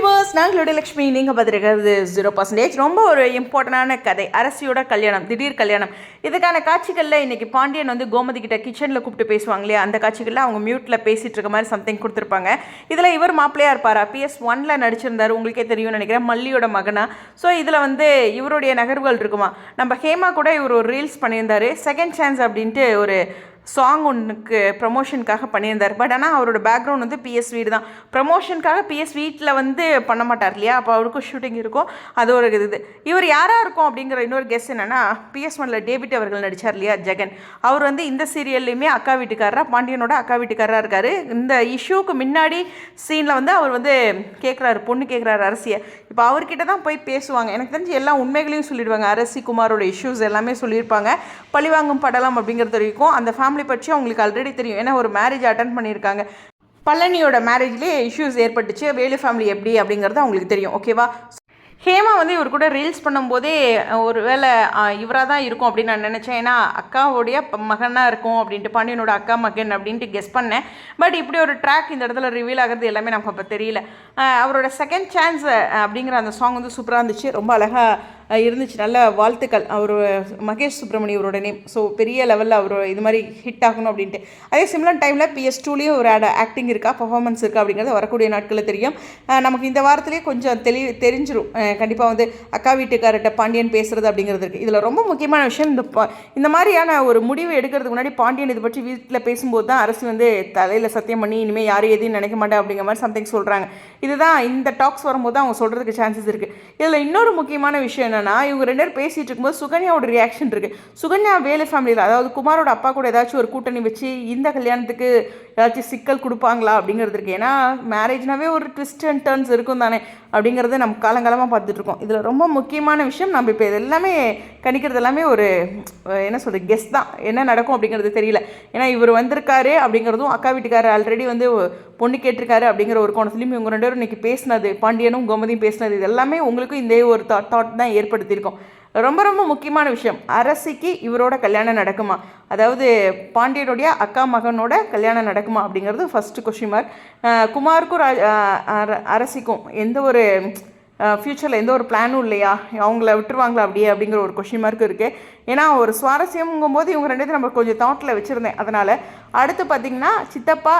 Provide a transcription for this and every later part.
Viewers நாங்களுடைய Lakshmi நீங்கள் பார்த்துருக்கிறது zero percentage ரொம்ப ஒரு இம்பார்ட்டண்டான கதை. அரசியோட கல்யாணம் திடீர் கல்யாணம். இதுக்கான காட்சிகளில் இன்றைக்கி பாண்டியன் வந்து கோமதி கிட்ட கிச்சனில் கூப்பிட்டு பேசுவாங்க இல்லையா? அந்த காட்சிகளில் அவங்க மியூட்டில் பேசிகிட்டு இருக்க மாதிரி சம்திங் கொடுத்துருப்பாங்க. இதில் இவர் மாப்பிள்ளையா இருப்பாரா? பிஎஸ் ஒன்ல நடிச்சிருந்தார் உங்களுக்கே தெரியும்னு நினைக்கிறேன் மல்லியோட மகனா. ஸோ இதில் வந்து இவருடைய நகர்வுகள் இருக்குமா? நம்ம ஹேமா கூட இவர் ஒரு ரீல்ஸ் பண்ணியிருந்தாரு. செகண்ட் சான்ஸ் அப்படின்ட்டு ஒரு சாங் ஒன்றுக்கு ப்ரமோஷனுக்காக பண்ணியிருந்தார். பட் ஆனால் அவரோட பேக்ரவுண்ட் வந்து பிஎஸ் வீடு தான். ப்ரமோஷனுக்காக பிஎஸ் வீட்டில் வந்து பண்ண மாட்டார் இல்லையா? அப்போ அவருக்கும் ஷூட்டிங் இருக்கும். அது ஒரு இது. இவர் யாராக இருக்கும் அப்படிங்கிற இன்னொரு கெஸ் என்னென்னா பிஎஸ் ஒனில் டேவிட் அவர்கள் நடித்தார் இல்லையா? ஜெகன். அவர் வந்து இந்த சீரியல்லையுமே அக்கா வீட்டுக்காரராக பாண்டியனோட அக்கா வீட்டுக்காரராக இருக்கார். இந்த இஷ்யூக்கு முன்னாடி சீனில் வந்து அவர் வந்து கேட்குறாரு பொண்ணு கேட்குறாரு அரசியை. இப்போ அவர்கிட்ட தான் போய் பேசுவாங்க. எனக்கு தெரிஞ்சு எல்லா உண்மைகளையும் சொல்லிடுவாங்க. அரசி குமாரோட இஷ்யூஸ் எல்லாமே சொல்லியிருப்பாங்க. பழிவாங்கும் படலாம் அப்படிங்கிறது வரைக்கும் அந்த ஃபேமிலி பற்றி அவங்களுக்கு ஆல்ரெடி தெரியும். ஏன்னா ஒரு மேரேஜ் அட்டன் பண்ணியிருக்காங்க. பழனியோட மேரேஜ்லேயே இஷ்யூஸ் ஏற்பட்டுச்சு. வேலு ஃபேமிலி எப்படி அப்படிங்கிறது அவங்களுக்கு தெரியும். ஓகேவா ஹேமா வந்து இவர் கூட ரீல்ஸ் பண்ணும்போதே ஒரு வேளை இவராக தான் இருக்கும் அப்படின்னு நான் நினச்சேன். ஏன்னா அக்காவுடைய மகனாக இருக்கும் அப்படின்ட்டு பாண்டியனோட அக்கா மகன் அப்படின்ட்டு கெஸ் பண்ணேன். பட் இப்படி ஒரு ட்ராக் இந்த இடத்துல ரிவீல் ஆகிறது எல்லாமே நமக்கு அப்போ தெரியல. அவரோட செகண்ட் சான்ஸ் அப்படிங்கிற அந்த சாங் வந்து சூப்பராக இருந்துச்சு. ரொம்ப அழகாக இருந்துச்சு. நல்ல வாழ்த்துக்கள். அவர் மகேஷ் சுப்ரமணி அவரோட நேம் ஸோ பெரிய லெவலில் அவர் இது மாதிரி ஹிட் ஆகணும் அப்படின்ட்டு. அதே சிம்லர் டைமில் பிஎஸ் டூலேயும் ஒரு ஆட் ஆக்டிங் இருக்கா பர்ஃபார்மன்ஸ் இருக்கா அப்படிங்கிறது வரக்கூடிய நாட்களில் தெரியும். நமக்கு இந்த வாரத்திலேயே கொஞ்சம் தெளி தெரிஞ்சிடும் கண்டிப்பாக வந்து அக்கா வீட்டுக்காரர்கிட்ட பாண்டியன் பேசுறது அப்படிங்கிறது இருக்குது இதில் ரொம்ப முக்கியமான விஷயம் இந்த இந்த மாதிரியான ஒரு முடிவு எடுக்கிறதுக்கு முன்னாடி பாண்டியன் இது பற்றி வீட்டில் பேசும்போது தான் அரசு வந்து தலையில் சத்தியம் பண்ணி இனிமேல் யாரும் எதையும் நினைக்க மாட்டேன் அப்படிங்கிற மாதிரி சம்திங் சொல்கிறாங்க இதுதான் இந்த டாக்ஸ் வரும்போது தான் அவங்க சொல்கிறதுக்கு சான்சஸ் இருக்குது இதில் இன்னொரு முக்கியமான விஷயம் என்னென்னா இவங்க ரெண்டு பேரும் பேசிகிட்டு இருக்கும்போது சுகன்யாவோட ரியாக்ஷன் இருக்குது சுகன்யா வேலு ஃபேமிலியில் அதாவது குமாரோட அப்பா கூட ஏதாச்சும் ஒரு கூட்டணி வச்சு இந்த கல்யாணத்துக்கு ஏதாச்சும் சிக்கல் கொடுப்பாங்களா அப்படிங்கிறது இருக்குது ஏன்னா மேரேஜ்னாவே ஒரு ட்விஸ்ட் அண்ட் டர்ன்ஸ் இருக்கும் தானே அப்படிங்கிறத நம்ம காலங்காலமாக பார்த்துட்ருக்கோம். இதில் ரொம்ப முக்கியமான விஷயம் நம்ம இப்போ இது எல்லாமே கணிக்கிறது எல்லாமே ஒரு என்ன சொல்கிறது கெஸ் தான். என்ன நடக்கும் அப்படிங்கிறது தெரியல. ஏன்னா இவர் வந்திருக்காரு அப்படிங்கிறதும் அக்கா வீட்டுக்காரர் ஆல்ரெடி வந்து பொண்ணு கேட்டிருக்காரு அப்படிங்கிற ஒரு கோணத்துலையும் இவங்க ரெண்டு பேரும் இன்னைக்கு பேசினது பாண்டியனும் கோமதியும் பேசினது இது எல்லாமே உங்களுக்கும் இந்த ஒரு தாட் தாட் தான் ஏற்படுத்தியிருக்கோம். ரொம்ப ரொம்ப முக்கியமான விஷயம். அரசிக்கு இவரோட கல்யாணம் நடக்குமா? அதாவது பாண்டியனுடைய அக்கா மகனோட கல்யாணம் நடக்குமா? அப்படிங்கிறது ஃபஸ்ட்டு கொஷின் மார்க் குமாருக்கும் அர- அரசிக்கும் எந்த ஒரு ஃப்யூச்சரில் எந்த ஒரு பிளானும் இல்லையா? அவங்கள விட்டுருவாங்களா அப்படியே அப்படிங்கிற ஒரு கொஷின் மார்க் இருக்குது ஏன்னா ஒரு சுவாரஸ்யம்ங்கும் போது இவங்க ரெண்டு நம்ம கொஞ்சம் தாட்டில் வச்சுருந்தேன். அதனால் அடுத்து பார்த்தீங்கன்னா சித்தப்பா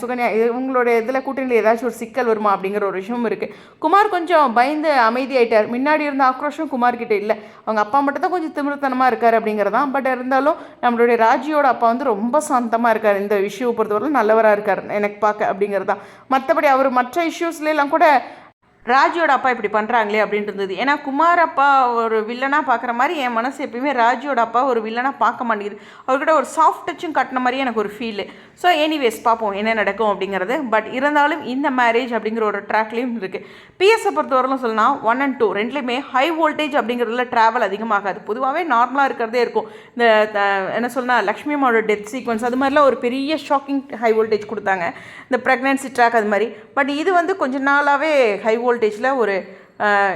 சுகன்யா இது இதில் கூட்டணியில் ஏதாச்சும் ஒரு சிக்கல் வருமா அப்படிங்கிற ஒரு விஷயமும் இருக்குது குமார் கொஞ்சம் பயந்து அமைதியாயிட்டார். முன்னாடி இருந்த ஆக்ரோஷம் குமார்கிட்ட இல்லை. அவங்க அப்பா மட்டும் தான் கொஞ்சம் திமிருத்தனமாக இருக்கார் அப்படிங்கிறதான். பட் இருந்தாலும் நம்மளுடைய ராஜியோட அப்பா வந்து ரொம்ப சாந்தமாக இருக்கார். இந்த இஷ்யூ பொறுத்தவரை நல்லவராக இருக்கார். எனக்கு பார்க்க அப்படிங்கிறது தான் மற்றபடி அவர் மற்ற இஷ்யூஸ்லாம் கூட ராஜியோட அப்பா இப்படி பண்ணுறாங்களே அப்படின்ட்டு இருந்தது ஏன்னா குமார் அப்பா ஒரு வில்லனாக பார்க்குற மாதிரி என் மனசு எப்பயுமே ராஜியோட அப்பா ஒரு வில்லனாக பார்க்க மாட்டேங்குது. அவர்கிட்ட ஒரு சாஃப்ட் டச்சும் கட்டின மாதிரியே எனக்கு ஒரு ஃபீல் ஸோ எனிவேஸ் பார்ப்போம் என்ன நடக்கும் அப்படிங்கிறது. பட் இருந்தாலும் இந்த மேரேஜ் அப்படிங்கிற ஒரு ட்ராக்லேயும் இருக்குது பிஎஸ்ஸை பொறுத்தவரையிலும் சொல்லலாம் ஒன் அண்ட் டூ ரெண்டுலேயுமே ஹை வோல்டேஜ் அப்படிங்கிறதுல ட்ராவல் அதிகமாகாது. பொதுவாகவே நார்மலாக இருக்கிறதே இருக்கும். இந்த த- என்ன சொன்னால் லக்ஷ்மி அம்மாவோட டெத் சீக்வன்ஸ் அது மாதிரிலாம் ஒரு பெரிய ஷாக்கிங் ஹை வோல்டேஜ் கொடுத்தாங்க. இந்த ப்ரெக்னென்சி ட்ராக் அது மாதிரி. பட் இது வந்து கொஞ்ச நாளாகவே ஹை வோல்டேஜில் ஒரு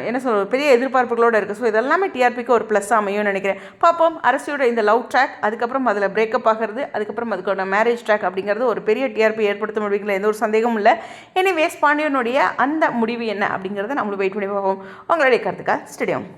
என்ன சொல்ற பெரிய எதிர்பார்ப்புகளோடு இருக்குது ஸோ இதெல்லாமே டிஆர்பிக்கு ஒரு ப்ளஸ் அமையும்னு நினைக்கிறேன். பார்ப்போம். அரசியோட இந்த லவ் ட்ராக் அதுக்கப்புறம் அதில் பிரேக்கப் ஆகிறது அதுக்கப்புறம் அதுக்கான மேரேஜ் ட்ராக் அப்படிங்கிறது ஒரு பெரிய டிஆர்பி ஏற்படுத்தும் அப்படிங்கிற எந்த ஒரு சந்தேகமும் இல்லை. எனிவேஸ் பாண்டியனுடைய அந்த முடிவு என்ன அப்படிங்கிறத நம்மளும் வெயிட் பண்ணி பார்ப்போம். உங்களுடைய கருத்துக்கா ஸ்டேடியம்